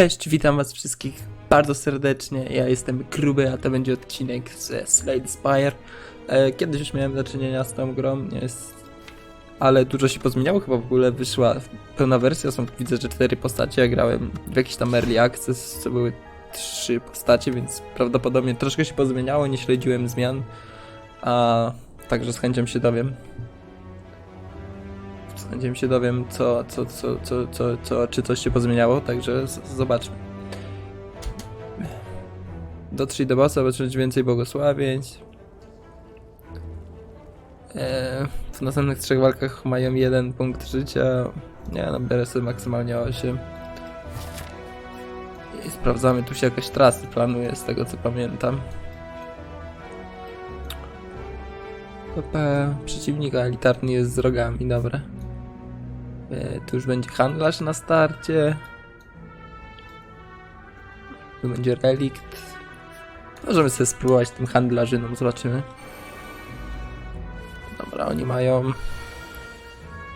Cześć, witam was wszystkich bardzo serdecznie. Ja jestem Gruby, a to będzie odcinek ze Slade Spire. E, Kiedyś już miałem do czynienia z tą grą, jest... ale dużo się pozmieniało. Chyba w ogóle wyszła pełna wersja. Są widzę, że cztery postacie. Ja grałem w jakiś tam early access, co były trzy postacie, więc prawdopodobnie troszkę się pozmieniało. Nie śledziłem zmian, a także z chęcią się dowiem. Chęcią się dowiem, co, co, co, co, co, co, czy coś się pozmieniało, także zobaczmy. Dotrzyj do bossa, otrzymać więcej błogosławień. Eee, w następnych trzech walkach mają jeden punkt życia. Nie, no biorę sobie maksymalnie 8. I sprawdzamy, tu się jakaś trasy planuje, z tego co pamiętam. PP przeciwnika elitarny jest z rogami, dobra. E, Tu już będzie handlarz na starcie. Tu będzie relikt. Możemy sobie spróbować tym handlarzynom, zobaczymy. Dobra, oni mają...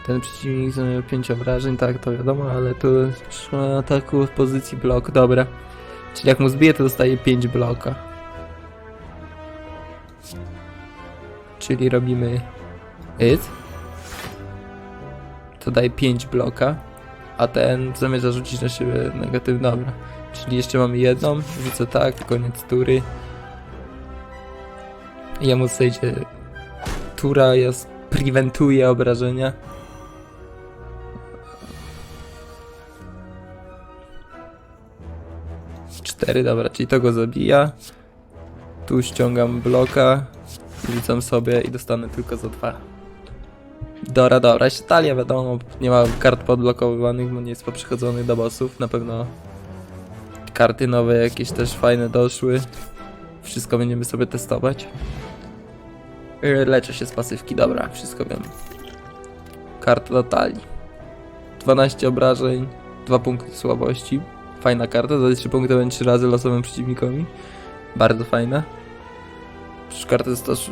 Ten przeciwnik zadaje 5 obrażeń, tak, to wiadomo, ale tu trzyma ataku w pozycji blok, dobra. Czyli jak mu zbije, to dostaje 5 bloka. Czyli robimy it to daje 5 bloka, a ten zamierza rzucić na siebie negatywny, dobra. Czyli jeszcze mamy jedną, rzucę tak, koniec tury. Jemu zejdzie tura, ja prewentuję obrażenia. Cztery, dobra, czyli to go zabija. Tu ściągam bloka, rzucam sobie i dostanę tylko za dwa. Dobra, dobra, jeszcze talia wiadomo, nie ma kart podblokowywanych, bo nie jest poprzechodzony do bossów, na pewno karty nowe jakieś też fajne doszły. Wszystko będziemy sobie testować. Yy, Leczę się z pasywki, dobra, wszystko wiem. Karta do talii. 12 obrażeń, 2 punkty słabości. Fajna karta, za 3 punkty będzie 3 razy losowym przeciwnikowi. Bardzo fajna. Przecież też...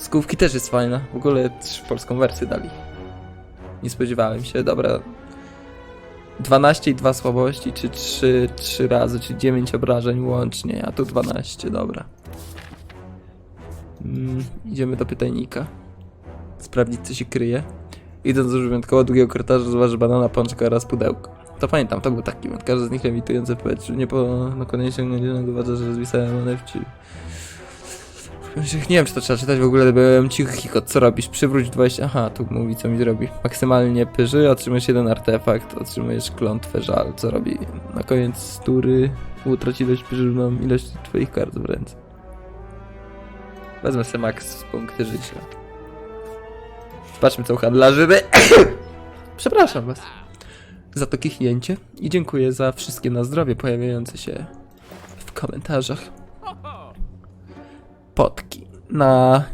Skówki też jest fajna. W ogóle polską wersję dali. Nie spodziewałem się. Dobra. 12 i 2 słabości, czy 3, 3 razy, czy 9 obrażeń łącznie, a tu 12, dobra. Mm, idziemy do pytajnika. Sprawdzić, co się kryje. Idąc już wyjątkowo długiego korytarza, zauważy banana, pączka oraz pudełko. To pamiętam, to był taki. Każdy z nich lewitujący w powietrzu. Nie po nakoniec sięgnięcia uważa, że rozwisają one w. Nie wiem, czy to trzeba czytać w ogóle, byłem cichy chikot. Co robisz? Przywróć 20. Aha, tu mówi, co mi zrobi. Maksymalnie pyży, otrzymujesz jeden artefakt, otrzymujesz klątwę żal. Co robi? Na koniec tury utraci ilość pyżywną ilość twoich kart w ręce. Wezmę sobie max punkty życia. Zobaczmy, co handlarzy. Przepraszam was za to kichnięcie i dziękuję za wszystkie na zdrowie pojawiające się w komentarzach potki. Na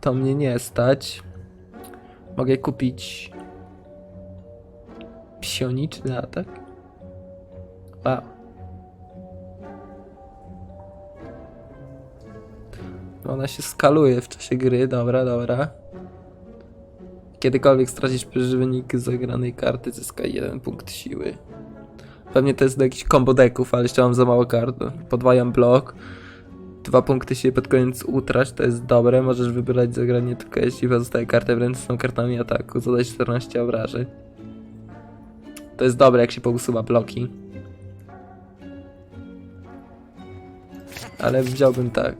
to mnie nie stać. Mogę kupić psioniczny atak. Wow. Ona się skaluje w czasie gry, dobra, dobra. Kiedykolwiek stracisz wynik zagranej karty, zyskaj jeden punkt siły. Pewnie to jest do jakichś combo decków, ale jeszcze mam za mało kart. Podwajam blok dwa punkty się pod koniec utrać, to jest dobre. Możesz wybrać zagranie tylko jeśli pozostałe karty w ręce są kartami ataku. Zadaj 14 obrażeń. To jest dobre, jak się pousuwa bloki. Ale wziąłbym tak.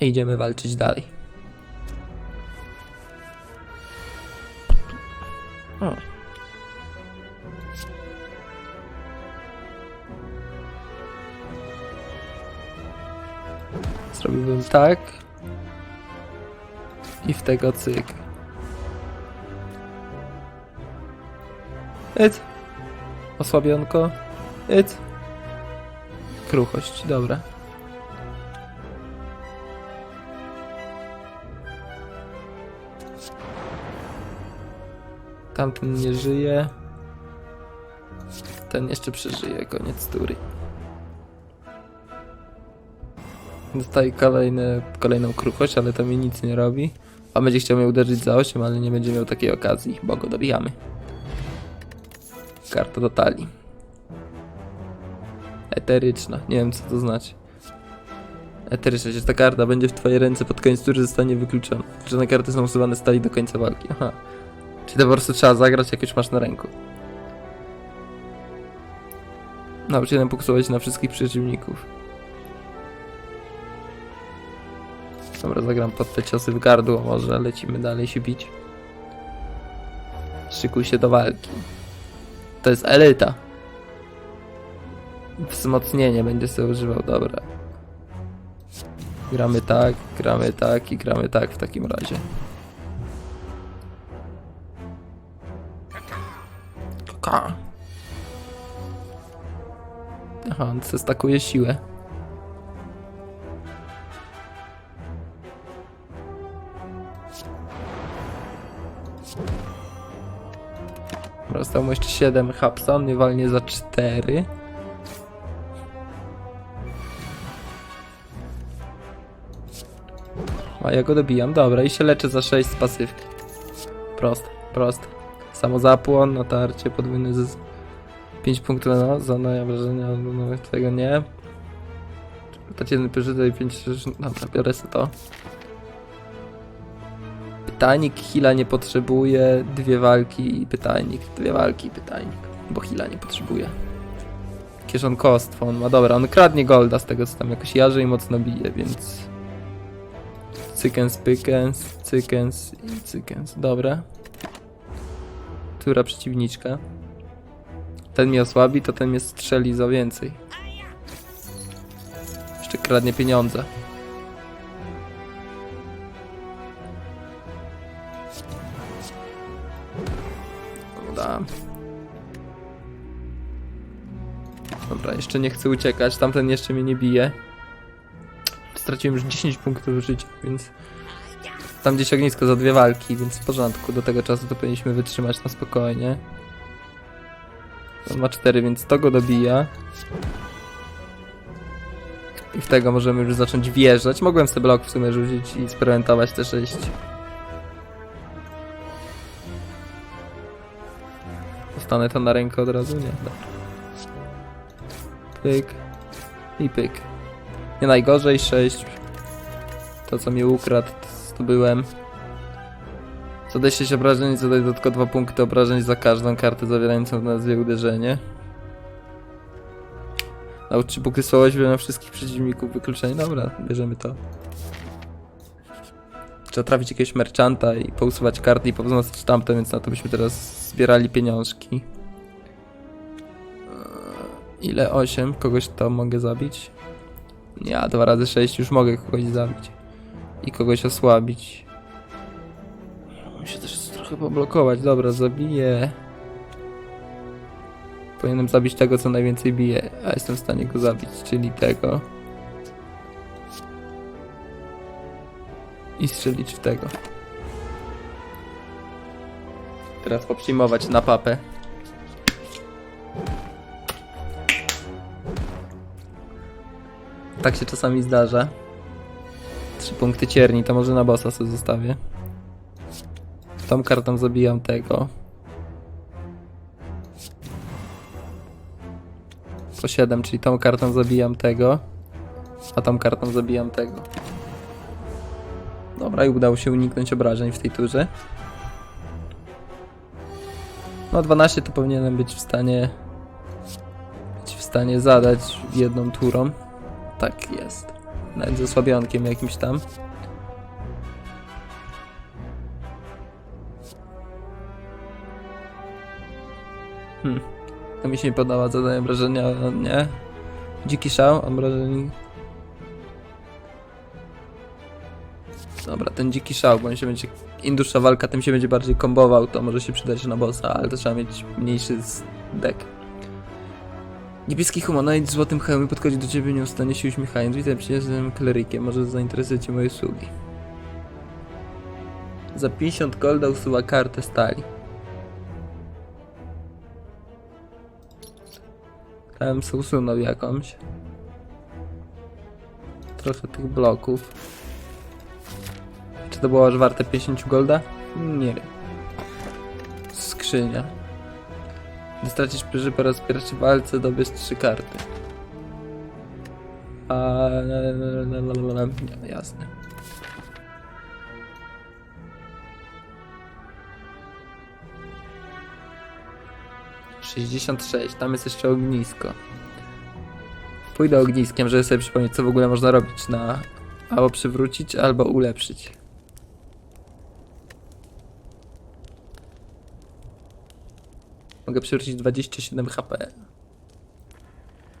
I idziemy walczyć dalej. O. Zrobiłbym tak. I w tego cyk. It. Osłabionko. It. Kruchość, dobra. Tamten nie żyje. Ten jeszcze przeżyje, koniec tury. Dostaje kolejne, kolejną kruchość, ale to mi nic nie robi. A będzie chciał mnie uderzyć za 8, ale nie będzie miał takiej okazji, bo go dobijamy. Karta do talii. Eteryczna. Nie wiem co to znaczy. Eteryczna, że ta karta będzie w twojej ręce pod koniec tury zostanie wykluczona. Wykluczone karty są usuwane z talii do końca walki. Aha. Czyli to po prostu trzeba zagrać jak już masz na ręku. Naucz się poksuwać na wszystkich przeciwników. Dobra, zagram pod te ciosy w gardło, może lecimy dalej się bić. Szykuj się do walki. To jest elita. Wzmocnienie będzie sobie używał, dobra. Gramy tak, gramy tak i gramy tak w takim razie. Kaka. Aha, on stakuje siłę. Mu jeszcze 7 hapsa, on mnie walnie za 4. A ja go dobijam, dobra, i się leczę za 6 z pasywki. Proste, proste. Samozapłon, natarcie, podwójny z 5 punktów na za moje wrażenia, no tego nie. Jeden przeżytek i 5 Dobra, biorę sobie to. Pytajnik Hila nie potrzebuje, dwie walki i pytajnik. Dwie walki i pytajnik, bo Hila nie potrzebuje. Kieszonkostwo on ma, dobra, on kradnie golda z tego co tam jakoś jarzy i mocno bije, więc... Cykens, pykens, cykens i cykens, dobra. Tura przeciwniczka. Ten mnie osłabi, to ten mnie strzeli za więcej. Jeszcze kradnie pieniądze. Dobra, jeszcze nie chcę uciekać, tamten jeszcze mnie nie bije. Straciłem już 10 punktów życia, więc... Tam gdzieś ognisko za dwie walki, więc w porządku. Do tego czasu to powinniśmy wytrzymać na spokojnie. On ma 4, więc to go dobija. I w tego możemy już zacząć wjeżdżać. Mogłem sobie blok w sumie rzucić i sperymentować te 6. Dostanę to na rękę od razu? Nie, dobra. Pyk. I pyk. Nie najgorzej, 6. To co mi ukradł, zdobyłem. Zadaj 6 obrażeń i zadaj dodatkowo 2 punkty obrażeń za każdą kartę zawierającą w nazwie uderzenie. Naucz 3 punkty słabości na wszystkich przeciwników wykluczenia. Dobra, bierzemy to. Trzeba trafić jakiegoś merchanta i pousuwać karty i powzmacniać tamte, więc na to byśmy teraz zbierali pieniążki. Ile? 8? Kogoś to mogę zabić? Nie, a 2 razy 6 już mogę kogoś zabić. I kogoś osłabić. Muszę też trochę poblokować. Dobra, zabiję. Powinienem zabić tego, co najwięcej bije, a jestem w stanie go zabić, czyli tego. I strzelić w tego. Teraz poprzyjmować na papę. Tak się czasami zdarza. Trzy punkty cierni, to może na bossa sobie zostawię. Tą kartą zabijam tego. Po 7, czyli tą kartą zabijam tego. A tą kartą zabijam tego. Dobra, i udało się uniknąć obrażeń w tej turze. No 12 to powinienem być w stanie być w stanie zadać jedną turą. Tak jest. Nawet ze słabionkiem jakimś tam. Hmm. To mi się nie podoba, zadaje obrażenia, nie? Dziki szał, obrażeń... Dobra, ten dziki szał, bo on się będzie... Im dłuższa walka, tym się będzie bardziej kombował, to może się przydać na bossa, ale to trzeba mieć mniejszy deck. Niebieski humanoid z złotym hełmem podchodzi do ciebie nieustannie się uśmiechając. Witam cię, jestem klerykiem, może zainteresuje cię moje usługi. Za 50 golda usuwa kartę stali. Bym sobie usunął jakąś. Trochę tych bloków. Czy to było aż warte 50 golda? Nie wiem. Skrzynia. Gdy stracisz przeży po raz pierwszy walce, dobierz trzy karty. A... Jasne. Sześćdziesiąt sześć, tam jest jeszcze ognisko. Pójdę ogniskiem, żeby sobie przypomnieć, co w ogóle można robić na... Albo przywrócić, albo ulepszyć. Mogę przywrócić 27 HP.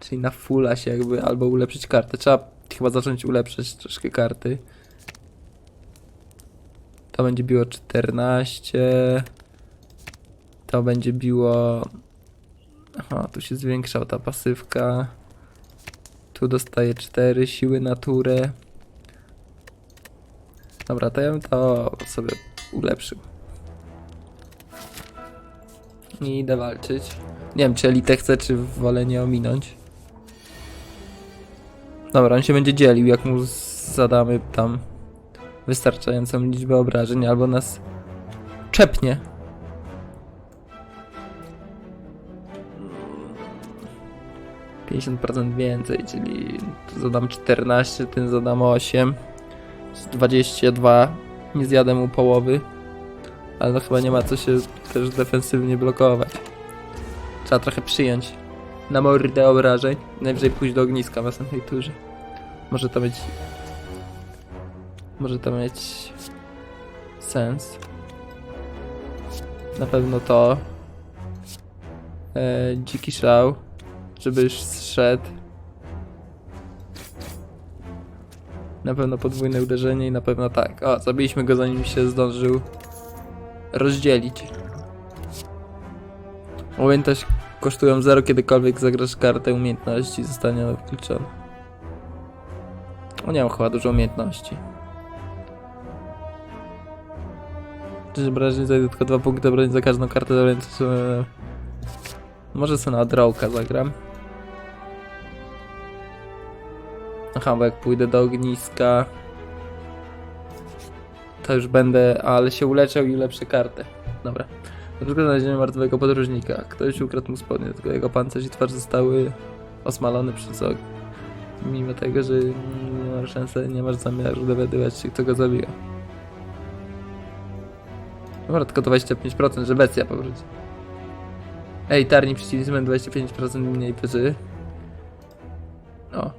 Czyli na fulla się jakby, albo ulepszyć kartę. Trzeba chyba zacząć ulepszać troszkę karty. To będzie biło 14. To będzie biło... Aha, tu się zwiększała ta pasywka. Tu dostaję 4 siły natury. Dobra, to ja bym to sobie ulepszył. I idę walczyć. Nie wiem, czy elitę chcę, czy wolę nie ominąć. Dobra, on się będzie dzielił, jak mu zadamy tam wystarczającą liczbę obrażeń, albo nas czepnie. procent więcej, czyli zadam 14, tym zadam 8. Z 22 nie zjadę mu połowy. Ale no chyba nie ma co się też defensywnie blokować. Trzeba trochę przyjąć na mordę obrażeń. Najwyżej pójść do ogniska w następnej turze. Może to mieć... Może to mieć... Sens. Na pewno to. E, dziki szał. Żeby już zszedł. Na pewno podwójne uderzenie i na pewno tak. O, zabiliśmy go zanim się zdążył rozdzielić. Umiejętność kosztują 0, kiedykolwiek zagrasz kartę umiejętności zostanie ona wykluczona. O, nie mam chyba dużo umiejętności. Czy obrażeń zajdę tylko dwa punkty obrażeń za każdą kartę, więc... e, Może sobie na drawka zagram. Aha, bo jak pójdę do ogniska... To już będę, ale się uleczał i ulepszę kartę. Dobra. Na przykład martwego podróżnika. Ktoś ukradł mu spodnie, tylko jego pancerz i twarz zostały osmalone przez ogień. Mimo tego, że nie masz szansy, nie masz zamiaru dowiadywać się, kto go zabiła. Dobra, tylko 25%, że bestia powróci. Ej, tarni przeciwizmem 25% mniej pyży. O.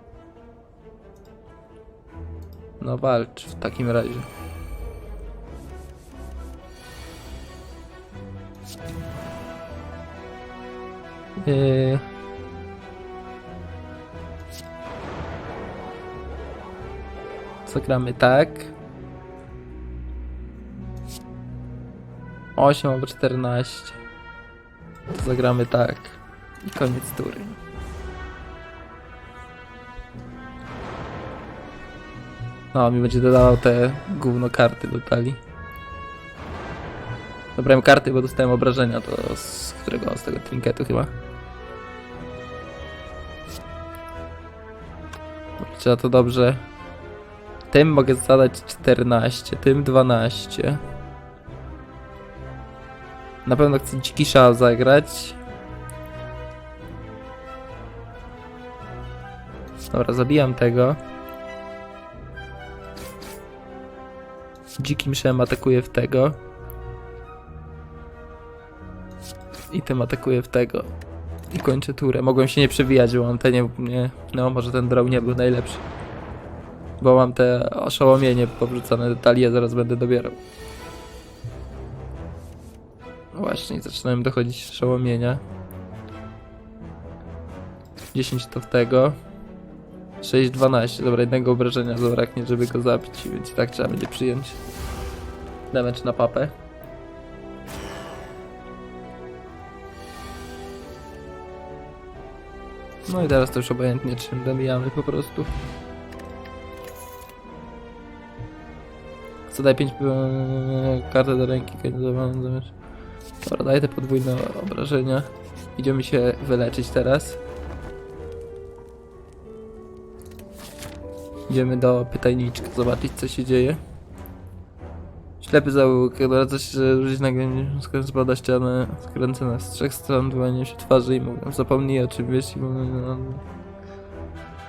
No walcz w takim razie. Yy... Zagramy tak. 8 albo 14. To zagramy tak. I koniec tury. No, mi będzie dodawał te gówno karty do talii. Dobrałem karty, bo dostałem obrażenia, to z którego? Z tego trinketu chyba. Trzeba to dobrze. Tym mogę zadać 14, tym 12. Na pewno chcę dziki szał zagrać. Dobra, zabijam tego. Dzikim szem atakuje w tego. I tym atakuje w tego. I kończę turę. Mogłem się nie przewijać, bo mam te nie, nie... No, może ten draw nie był najlepszy. Bo mam te oszołomienie talii, ja zaraz będę dobierał. Właśnie, zaczynałem dochodzić oszołomienia. 10 to w tego. 6, 12. Dobra, jednego obrażenia zabraknie, żeby go zabić, więc i tak trzeba będzie przyjąć. Damage na papę. No i teraz to już obojętnie czym dobijamy po prostu. Zadaj 5 kartę do ręki, kandydowaną zamiast. Dobra, daję te podwójne obrażenia. Idziemy się wyleczyć teraz. Idziemy do pytajniczka, zobaczyć co się dzieje. Ślepy zaułek, odradza się, że użyć nagle spada ścianę, skręcona z trzech stron, dłonie się twarzy i mówią, zapomnij o czym wiesz i mówią, no,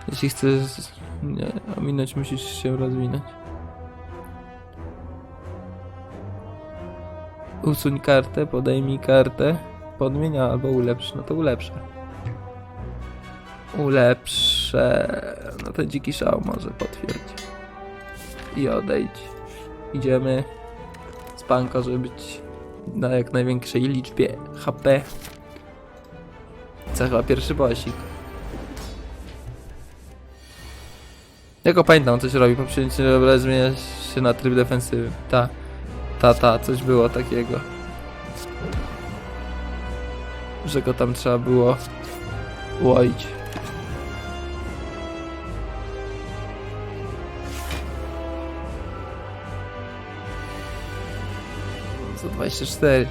jeśli chcesz nie, ominąć, musisz się rozwinąć. Usuń kartę, podejmij kartę, podmień albo ulepsz, no to ulepszę. Ulepszę, no to dziki szał może potwierdzi. I odejdź. Idziemy spanko, żeby być na jak największej liczbie HP. Co chyba pierwszy bosik. Jako pamiętam, coś robi po przyjęciu dobra, zmienia się na tryb defensywy. Ta, ta, ta, coś było takiego. Że go tam trzeba było łoić. Za 24.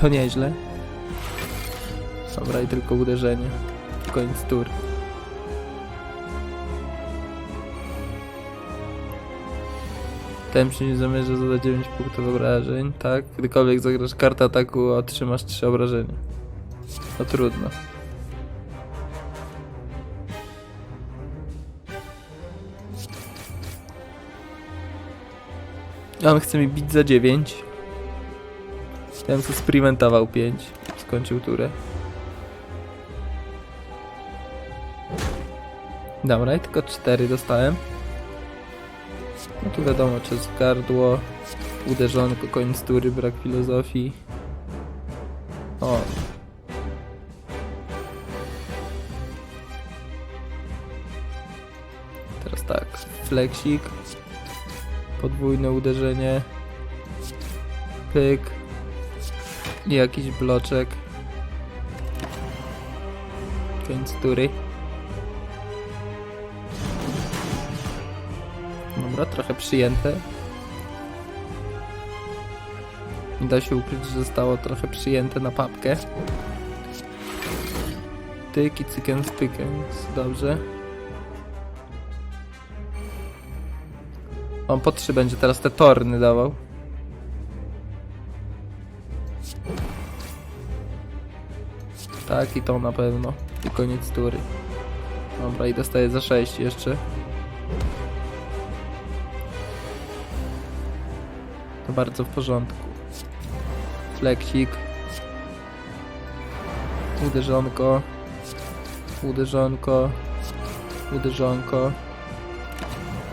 To nieźle. Dobra, i tylko uderzenie. Koniec tur. Ten nie zamierza zadać 9 punktów obrażeń, tak? Gdykolwiek zagrasz kartę ataku, otrzymasz 3 obrażenia. No trudno. On chce mi bić za 9. Ja bym sobie sprintował 5. Skończył turę. Dobra, i tylko 4 dostałem. No tu wiadomo, przez gardło, uderzonko, koniec tury, brak filozofii. O. Teraz tak, fleksik, podwójne uderzenie, pyk i jakiś bloczek. Koniec tury. Dobra, trochę przyjęte. Nie da się ukryć, że zostało trochę przyjęte na papkę. Tyk i cyken z. Dobrze. On po trzy będzie teraz te torny dawał. Tak, i to na pewno. I koniec tury. Dobra, i dostaję za 6 jeszcze. To bardzo w porządku. Fleksik. Uderzonko. Uderzonko. Uderzonko.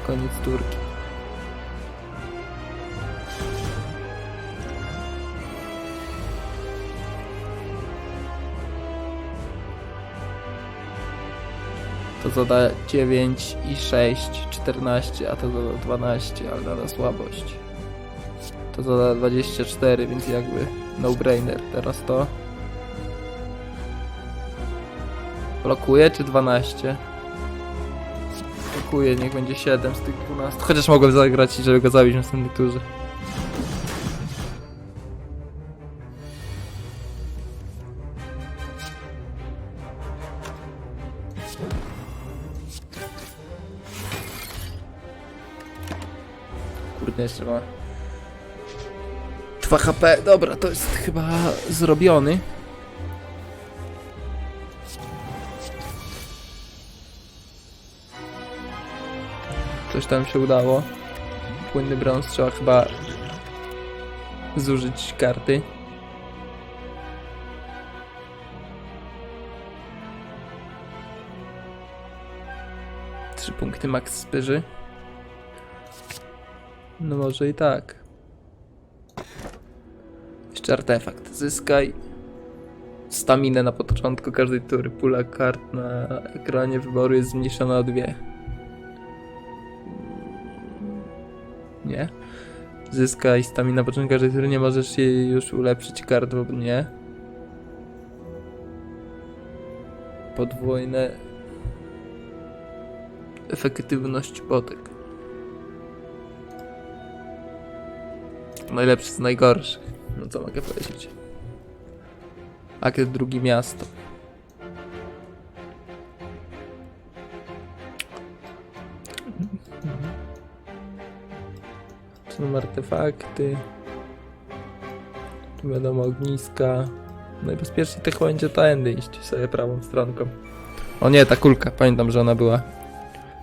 Koniec turki. To zada 9 i 6, 14, a to zada 12, ale nada słabość. To zada 24, więc jakby no-brainer. Teraz to. Blokuje czy 12? Blokuje, niech będzie 7 z tych 12. Chociaż mogłem zagrać, żeby go zabić w następnej turze. Kurde, jeszcze ma 2 HP. Dobra, to jest chyba zrobiony. Coś tam się udało. Płynny brąz trzeba chyba zużyć karty. Trzy punkty max spyży. No może i tak. Jeszcze artefakt. Zyskaj staminę na początku każdej tury. Pula kart na ekranie wyboru jest zmniejszona o dwie. Nie. Zyskaj staminę na początku każdej tury. Nie możesz jej już ulepszyć kart, bo nie. Podwójne efektywność potek. najlepszy z najgorszych. No co mogę powiedzieć? Akt drugi miasto. Tu są artefakty. Tu wiadomo ogniska. Najbezpieczniej to chyba będzie tędy iść sobie prawą stronką. O nie, ta kulka. Pamiętam, że ona była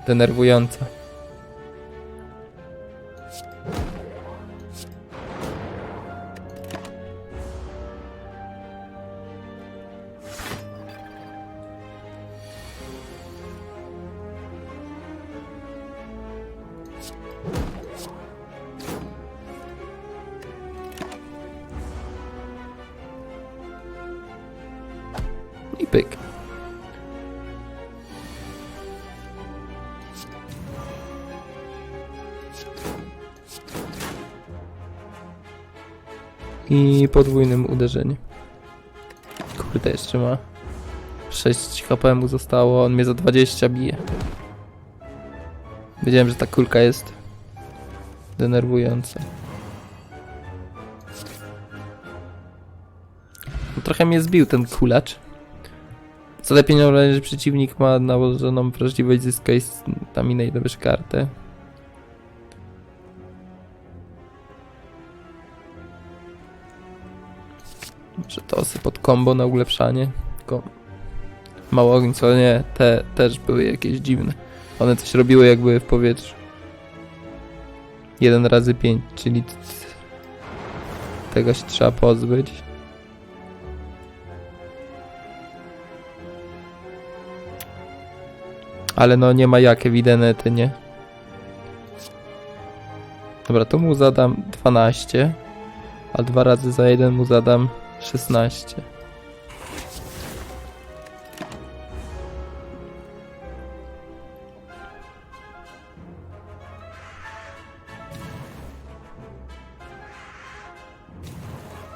denerwująca. Pyk. I podwójnym uderzeniem. Kurde, jeszcze ma 6 HP mu zostało, on mnie za 20 bije. Wiedziałem, że ta kulka jest denerwująca. No, Trochę mnie zbił ten kulacz. Co lepiej uważać, że przeciwnik ma nałożoną wrażliwość zyskaj staminę i dobierz kartę. Może to osy pod combo na ulepszanie. Tylko mało ogni, co nie, te też były jakieś dziwne. One coś robiły jak były w powietrzu. 1 razy 5, czyli tego się trzeba pozbyć. Ale no nie ma jak ewidentnie, nie? Dobra, to mu zadam 12, a dwa razy za jeden mu zadam 16.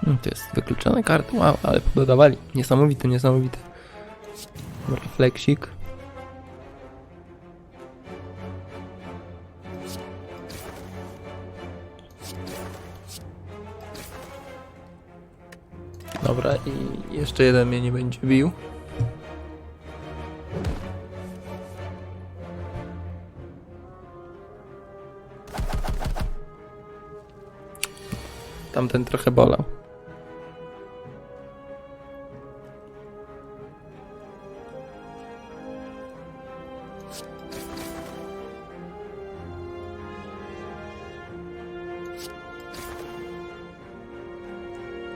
No, to jest wykluczone karty, wow, ale pododawali. Niesamowite, niesamowite. Refleksik. Dobra, i jeszcze jeden mnie nie będzie bił. Tamten trochę bolał.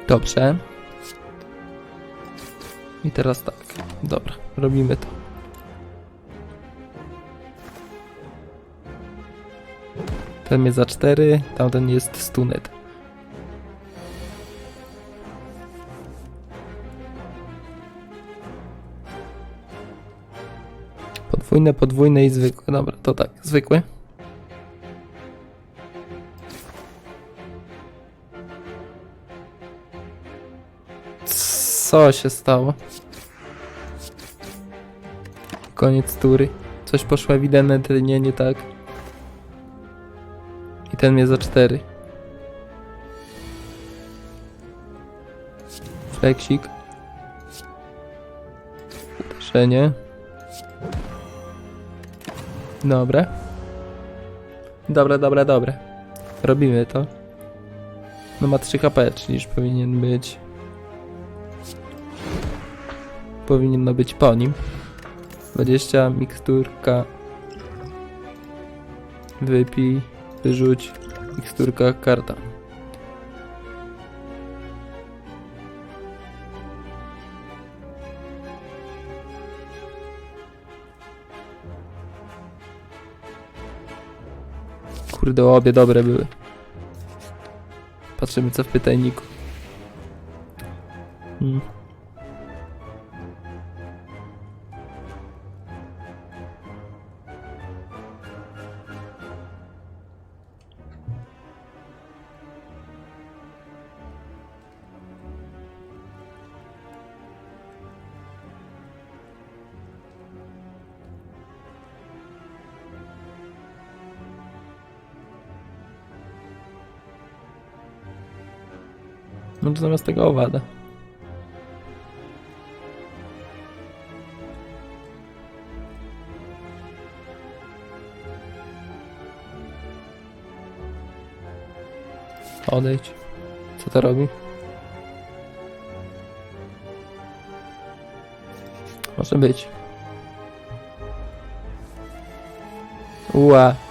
Dobrze. I teraz tak. Dobra, robimy to. Ten mnie za 4, tamten jest stunet. Podwójne, podwójne i zwykłe. Dobra, to tak, zwykły. Co się stało? Koniec tury. Coś poszło ewidentnie nie tak. I ten mnie za cztery. Fleksik. Uderzenie. Dobra. Dobra, dobra, dobra. Robimy to. No ma 3 HP, czyli już powinien być powinno być po nim. 20, miksturka. Wypij, wyrzuć, miksturka, karta. Kurde, obie dobre były. Patrzymy co w pytajniku. Hmm. To zamiast tego owada. Odejdź. Co to robi? Może być. Ua.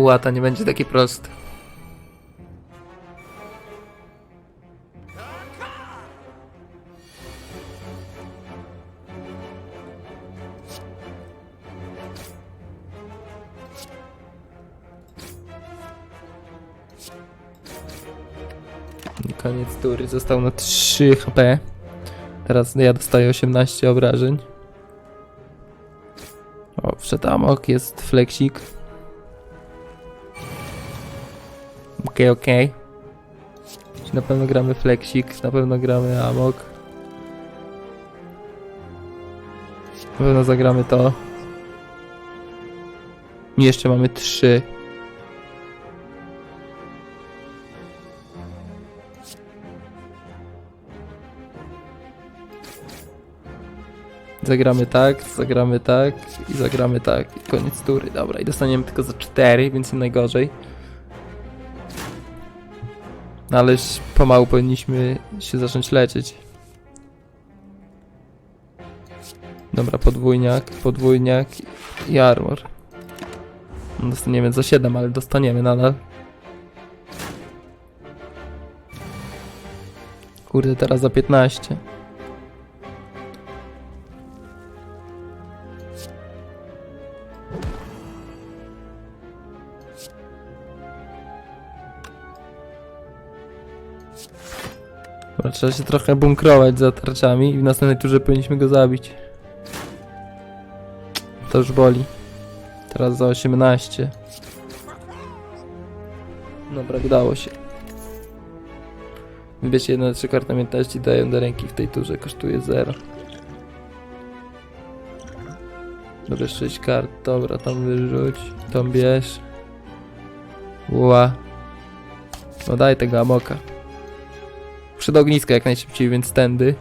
Ua, to nie będzie taki prosty. Koniec tury, został na 3 HP. Teraz ja dostaję 18 obrażeń. O, wszedł amok, jest fleksik. Okej, okej. Na pewno gramy fleksik, na pewno gramy amok. Na pewno zagramy to. I jeszcze mamy 3. Zagramy tak, zagramy tak i zagramy tak. I koniec tury. Dobra, i dostaniemy tylko za 4, więc najgorzej. No ale już pomału powinniśmy się zacząć lecieć. Dobra, podwójniak, podwójniak i armor. Dostaniemy za 7, ale dostaniemy nadal. Kurde, teraz za 15. trzeba się trochę bunkrować za tarczami i w następnej turze powinniśmy go zabić. To już boli. Teraz za 18. Dobra, udało się. Wybierzcie jedno trzy karty pamiętności, daję do ręki w tej turze, kosztuje 0. Dobra, 6 kart, dobra, tam wyrzuć, tą bierz. Ła. No daj tego amoka. Przed ogniska jak najszybciej, więc tędy.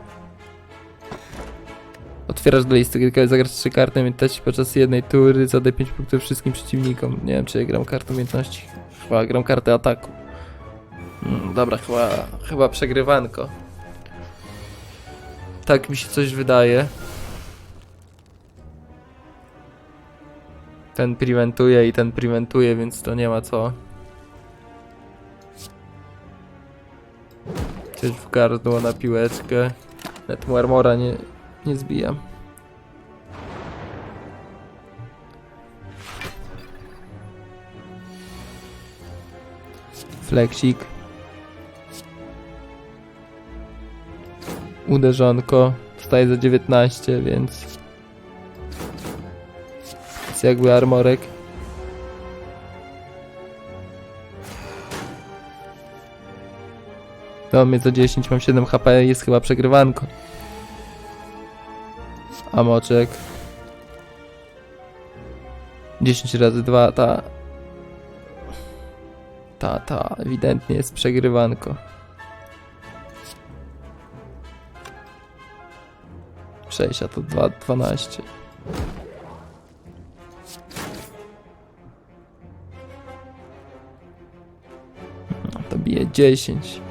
Otwierasz do listy, kiedy zagrasz 3 karty pamiętności podczas jednej tury, zadaj 5 punktów wszystkim przeciwnikom. Nie wiem, czy ja gram kartę umiejętności. Chyba gram kartę ataku. Mm, dobra, chyba, chyba przegrywanko. Tak mi się coś wydaje. Ten preventuje i ten preventuje, więc to nie ma co. Coś w gardło na piłeczkę. Nawet mu armora nie, nie zbijam. Fleksik. Uderzonko. Staje za 19, więc... Jest jakby armorek. Mnie za 10, mam 7 HP, jest chyba przegrywanko. A moczek. 10 razy 2, ta. Ta, ta, ewidentnie jest przegrywanko. 6, a to 2, 12. No, to bije 10.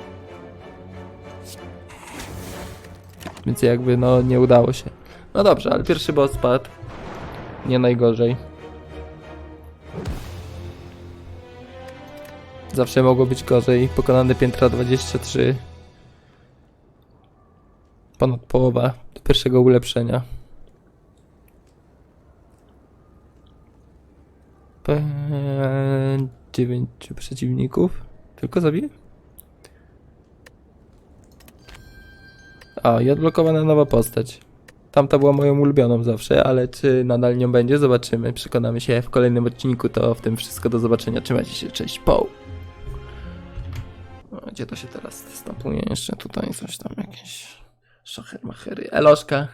Więc jakby no nie udało się. No dobrze, ale pierwszy boss spadł. Nie najgorzej. Zawsze mogło być gorzej. Pokonane piętra 23. Ponad połowa do pierwszego ulepszenia. P... 9 przeciwników. Tylko zabiję? A, i odblokowana nowa postać. Tamta była moją ulubioną zawsze, ale czy nadal nią będzie? Zobaczymy. Przekonamy się w kolejnym odcinku. To w tym wszystko do zobaczenia. Trzymajcie się, cześć, po. O, Gdzie to się teraz stampuje? Jeszcze tutaj coś tam jakieś szachermachery. Eloszka.